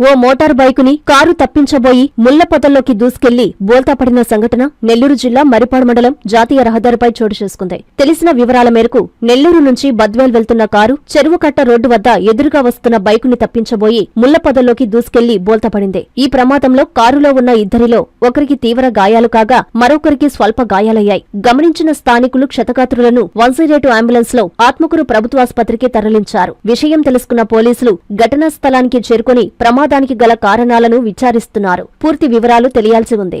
ఓ motor బైకుని car తప్పించబోయి ముళ్ళ పొదల్లోకి దూసుకెళ్ళి బోల్తాపడిన సంఘటన నెల్లూరు జిల్లా మరిపాడు మండలం జాతీయ రహదారిపై చోటు చేసుకుంది. తెలిసిన వివరాల మేరకు నెల్లూరు నుంచి బద్వేల్ వెళ్తున్న కారు చెరువుకట్ట రోడ్డు వద్ద ఎదురుగా వస్తున్న బైకుని తప్పించబోయి ముళ్ళ పొదల్లోకి దూసుకెళ్ళి బోల్తాపడింది. ఈ ప్రమాదంలో కారులో ఉన్న ఇద్దరిలో ఒకరికి తీవ్ర గాయాలు కాగా మరొకరికి స్వల్ప గాయాలయ్యాయి. గమనించిన స్థానికులు క్షతగాత్రులను వన్ జీరో అంబులెన్స్లో ఆత్మకూరు ప్రభుత్వాసుపత్రికి తరలించారు. విషయం తెలుసుకున్న పోలీసులు ఘటనా స్థలానికి చేరుకుని ప్రమాదానికి గల కారణాలను విచారిస్తున్నారు. పూర్తి వివరాలు తెలియాల్సి ఉంది.